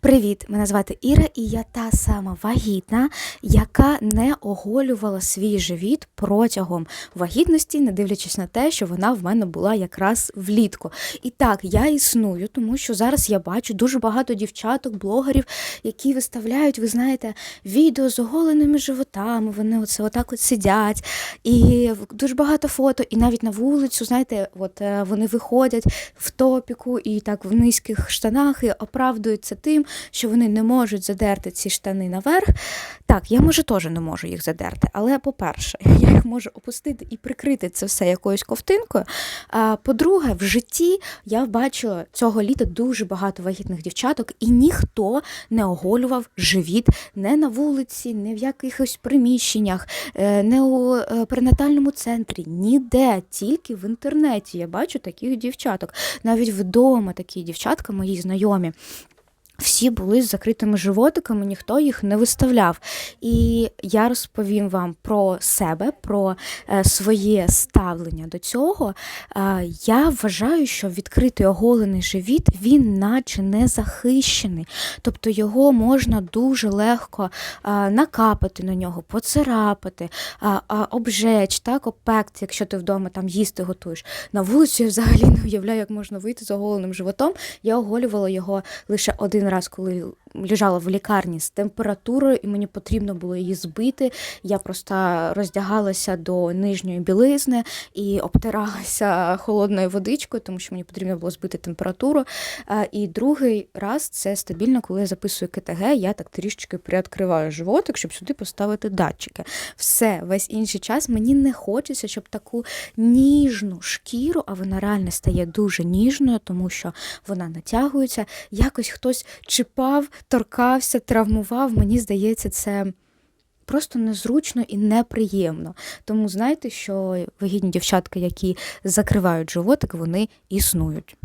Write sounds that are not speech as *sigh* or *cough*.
Привіт, мене звати Іра, і я та сама вагітна, яка не оголювала свій живіт протягом вагітності, не дивлячись на те, що вона в мене була якраз влітку. І так, я існую, тому що зараз я бачу дуже багато дівчаток, блогерів, які виставляють, ви знаєте, відео з оголеними животами. Вони оце отак от сидять, і дуже багато фото, і навіть на вулицю, знаєте, от е, вони виходять в топіку і так в низьких штанах і оправдуються тим, що вони не можуть задерти ці штани наверх. Так, я може теж не можу їх задерти, але по-перше, *laughs* я їх можу опустити і прикрити це все якоюсь ковтинкою. А по-друге, в житті я бачила цього літа дуже багато вагітних дівчаток, і ніхто не оголював живіт не на вулиці, не в якихось приміщеннях, е, не у е, перинатальному центрі, ніде, тільки в інтернеті. Я бачу таких дівчаток. Навіть вдома такі дівчатка, мої знайомі. Всі були з закритими животиками, ніхто їх не виставляв. І я розповім вам про себе, про е, своє ставлення до цього. Е, я вважаю, що відкритий оголений живіт він наче не захищений. Тобто його можна дуже легко е, накапати на нього, поцарапати, обжечь, так, обпекти, якщо ти вдома там їсти готуєш. На вулицю я взагалі не уявляю, як можна вийти з оголеним животом. Я оголювала його лише один раз, коли лежала в лікарні з температурою, і мені потрібно було її збити. Я просто роздягалася до нижньої білизни і обтиралася *laughs* холодною водичкою, тому що мені потрібно було збити температуру. Е, І другий раз це стабільно, коли я записую КТГ, я так трішечки приоткриваю животик, щоб сюди поставити датчики. Все, весь інший час мені не хочеться, щоб таку ніжну шкіру, а вона реально стає дуже ніжною, тому що вона натягується. Якось хтось чіпав, торкався, травмував. Мені здається, це. Просто незручно і неприємно. Тому знайте, що вигідні дівчатки, які закривають животик, вони існують.